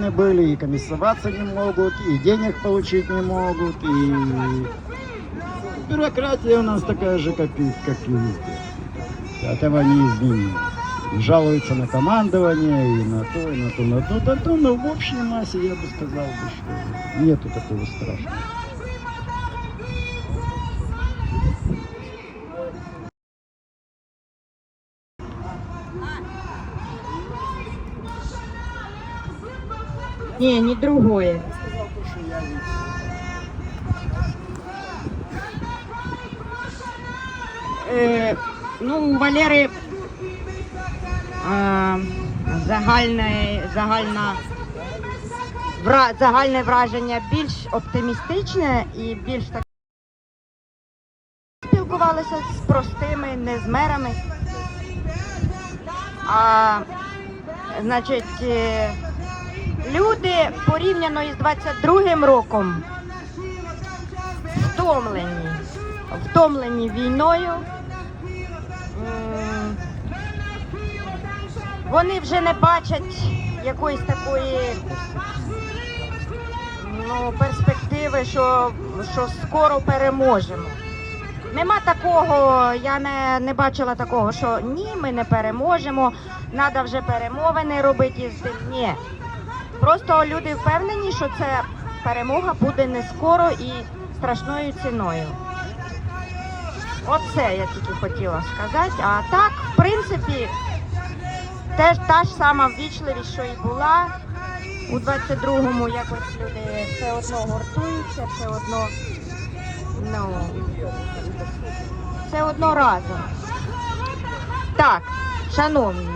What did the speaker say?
спортсмены были, и комиссоваться не могут, и денег получить не могут, и бюрократия у нас такая же, как и, как и везде. Этого не изменить. Жалуются на командование, и на то, и на то, на то, на то, но в общей массе я бы сказал, что нету такого страшного. Не, не другое. Е, ну, у Валери е, загальне, загальна, вра, враження більш оптимістичне і більш так спілкувалися з простими, не з мерами. А значить, е, люди порівняно із 22-м роком втомлені, втомлені війною. Вони вже не бачать якоїсь такої ну, перспективи, що, що скоро переможемо. Нема такого, я не, не бачила такого, що ні, ми не переможемо, треба вже перемовини робити із тим. Ні. Просто люди впевнені, що це перемога буде не скоро і страшною ціною. Оце я тільки хотіла сказати. А так, в принципі, теж та ж сама ввічливість, що і була. У 22-му якось люди все одно гуртуються, все одно, ну, все одно разом. Так, шановні,